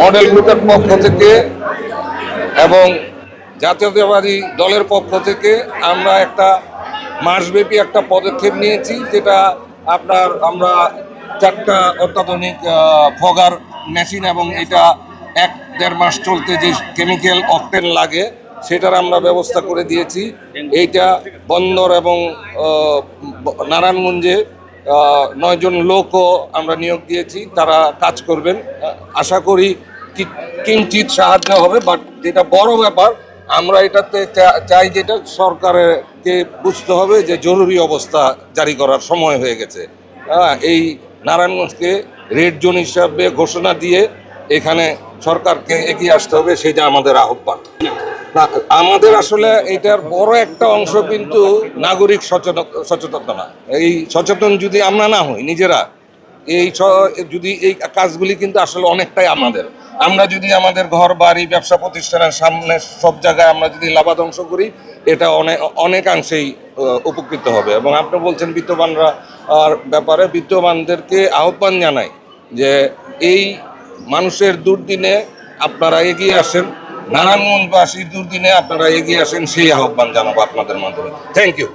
Model গ্রুপের পক্ষ থেকে এবং জাতীয়তাবাদী দলের পক্ষ থেকে আমরা একটা মাসব্যাপী একটা পদক্ষেপ নিয়েছি, যেটা আপনার আমরা চারটা অত্যাধুনিক ফগার মেশিন এবং এটা এক দেড় মাস চলতে যে কেমিক্যাল অকটেন লাগে, সেটার আমরা ব্যবস্থা করে দিয়েছি। এইটা বন্দর এবং নারায়ণগঞ্জে নয়জন লোকও আমরা নিয়োগ দিয়েছি, তারা কাজ করবেন। আশা করি কিঞ্চিত সাহায্য হবে বাট যেটা বড় ব্যাপার, আমরা এটাতে চাই যেটা সরকারকে বুঝতে হবে যে জরুরি অবস্থা জারি করার সময় হয়ে গেছে। হ্যাঁ এই নারায়ণগঞ্জকে রেড জোন হিসাবে ঘোষণা দিয়ে এখানে সরকারকে এগিয়ে আসতে হবে, সেটা আমাদের আহ্বান। আমাদের আসলে এটার বড় একটা অংশ কিন্তু নাগরিক সচেতন, সচেতনতা এই সচেতন যদি আমরা না হই, নিজেরা, এই যদি এই কাজগুলি কিন্তু আসলে অনেকটাই আমাদের। আমরা যদি আমাদের ঘর, বাড়ি, ব্যবসা প্রতিষ্ঠানের সামনে সব জায়গায় আমরা যদি লাভাংশ করি, এটা অনেক অনেকাংশেই উপকৃত হবে। এবং আপনি বলছেন বিত্তবানরা ব্যাপারে বিত্তবানদেরকে আহ্বান জানাই যে, এই মানুষের দুর্দিনে আপনারা এগিয়ে আসেন। নারায়ণগঞ্জবাসীর দুর্দিনে আপনারা এগিয়ে আসেন সেই আহ্বান জানাব আপনাদের মাধ্যমে। Thank you